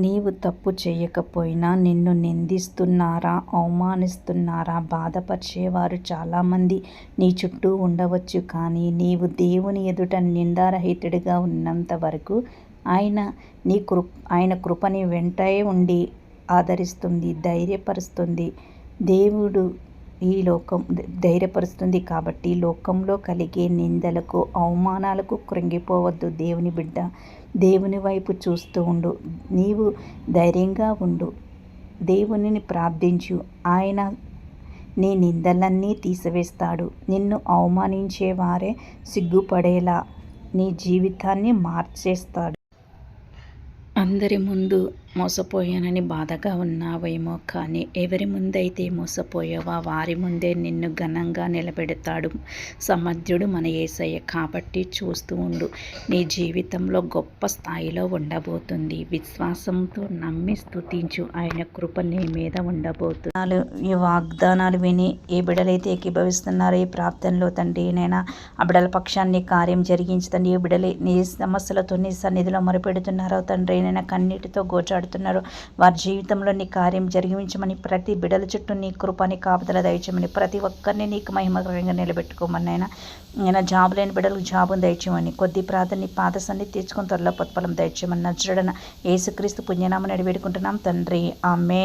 నీవు తప్పు చేయకపోయినా నిన్ను నిందిస్తున్నారా అవమానిస్తున్నారా బాధపరిచేవారు చాలామంది నీ చుట్టూ ఉండవచ్చు కానీ నీవు దేవుని ఎదుట నిందారహితుడిగా ఉన్నంత వరకు ఆయన నీ కృ ఆయన కృపని వెంటే ఉండి ఆదరిస్తుంది ధైర్యపరుస్తుంది. దేవుడు ఈ లోకం ధైర్యపరుస్తుంది కాబట్టి లోకంలో కలిగే నిందలకు అవమానాలకు కృంగిపోవద్దు దేవుని బిడ్డ. దేవుని వైపు చూస్తూ ఉండు. నీవు ధైర్యంగా ఉండు. దేవునిని ప్రార్థించు. ఆయన నీ నిందలన్నీ తీసివేస్తాడు. నిన్ను అవమానించేవారే సిగ్గుపడేలా నీ జీవితాన్ని మార్చేస్తాడు. అందరి ముందు మోసపోయానని బాధగా ఉన్నావేమో కానీ ఎవరి ముందైతే మోసపోయావా వారి ముందే నిన్ను ఘనంగా నిలబెడతాడు సమర్థ్యుడు మన ఏసయ్య. కాబట్టి చూస్తూ ఉండు నీ జీవితంలో గొప్ప స్థాయిలో ఉండబోతుంది. విశ్వాసంతో నమ్మి స్తుతించు. ఆయన కృప నీ మీద ఉండబోతుంది ఈ వాగ్దానాలు విని ఏ బిడలైతే ఏకీభవిస్తున్నారో ఈ ప్రార్థనలో తండ్రి నైనా ఆ బిడల పక్షాన్ని కార్యం జరిగించదండి ఏ బిడలే నీ సమస్యలతో నీ సన్నిధిలో మొరపెడుతున్నారో తండ్రి నైనా కన్నీటితో మాట్లాడుతున్నారు. వారి జీవితంలో నీ కార్యం జరిగించమని ప్రతి బిడల చుట్టూ నీ కృపని కాపుదల దయచేయమని ప్రతి ఒక్కరిని నీకు మహిమకరంగా నిలబెట్టుకోమని ఆయన నేను జాబ్ లేని బిడ్డలకు జాబును దయచేయమని కొద్ది ప్రార్థన నీ పాద సన్ని తీర్చుకుని త్వరలో పొత్పలం దయచేయమని నచ్చడన ఏసుక్రీస్తు పుణ్యనామని వేడుకుంటున్నాం. తండ్రి ఆమె